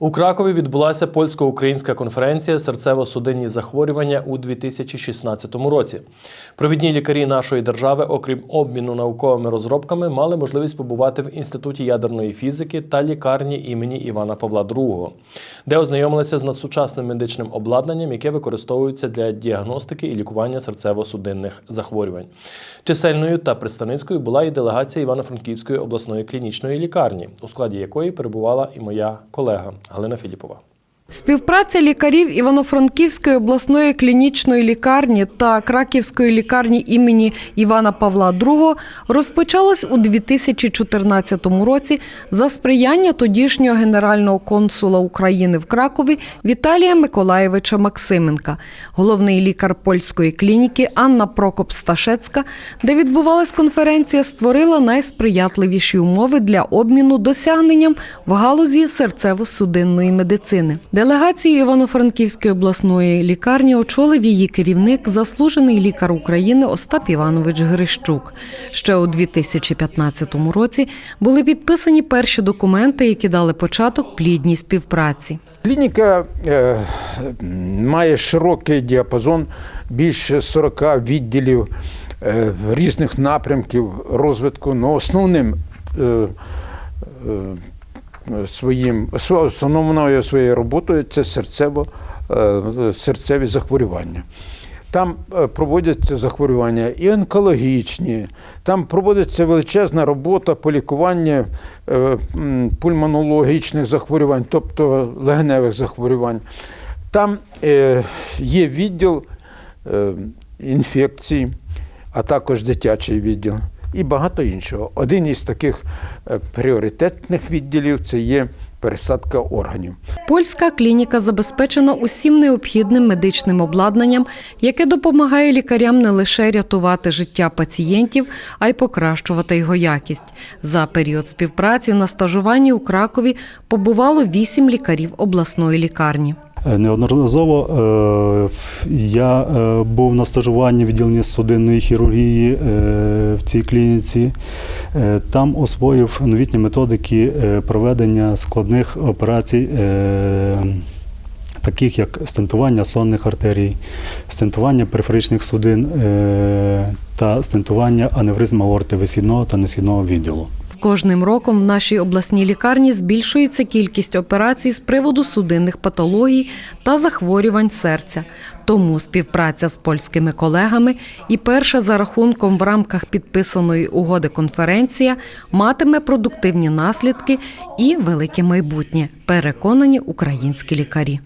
У Кракові відбулася польсько-українська конференція серцево-судинні захворювання у 2016 році. Провідні лікарі нашої держави, окрім обміну науковими розробками, мали можливість побувати в інституті ядерної фізики та лікарні імені Івана Павла II, де ознайомилися з надсучасним медичним обладнанням, яке використовується для діагностики і лікування серцево-судинних захворювань. Чисельною та представницькою була і делегація Івано-Франківської обласної клінічної лікарні, у складі якої перебувала і моя колега Галина Філіпова. Співпраця лікарів Івано-Франківської обласної клінічної лікарні та Краківської лікарні імені Івана Павла II розпочалась у 2014 році за сприяння тодішнього генерального консула України в Кракові Віталія Миколаєвича Максименка, головний лікар польської клініки Анна Прокоп-Сташецька, де відбувалась конференція, створила найсприятливіші умови для обміну досягненням в галузі серцево-судинної медицини. Делегацію Івано-Франківської обласної лікарні очолив її керівник, заслужений лікар України Остап Іванович Грищук. Ще у 2015 році були підписані перші документи, які дали початок плідній співпраці. Клініка е, має широкий діапазон, більше 40 відділів е, різних напрямків розвитку. Ну, основним е, своїм основною своєю роботою це серцево, е, серцеві захворювання. Там е, проводяться захворювання і онкологічні, там проводиться величезна робота по лікуванню е, пульмонологічних захворювань, тобто легеневих захворювань. Там є відділ інфекцій, а також дитячий відділ і багато іншого. Один із таких е, пріоритетних відділів це є пересадка органів. Польська клініка забезпечена усім необхідним медичним обладнанням, яке допомагає лікарям не лише рятувати життя пацієнтів, а й покращувати його якість. За період співпраці на стажуванні у Кракові побувало вісім лікарів обласної лікарні. Е, Неодноразово е, я е, був на стажуванні в відділенні судинної хірургії в цій клініці. Там освоїв новітні методики проведення складних операцій. Таких як стентування сонних артерій, стентування периферичних судин та стентування аневризм аорти висхідного та несхідного відділу. Кожним роком в нашій обласній лікарні збільшується кількість операцій з приводу судинних патологій та захворювань серця. Тому співпраця з польськими колегами і перша за рахунком в рамках підписаної угоди конференція матиме продуктивні наслідки і велике майбутнє. Переконані українські лікарі.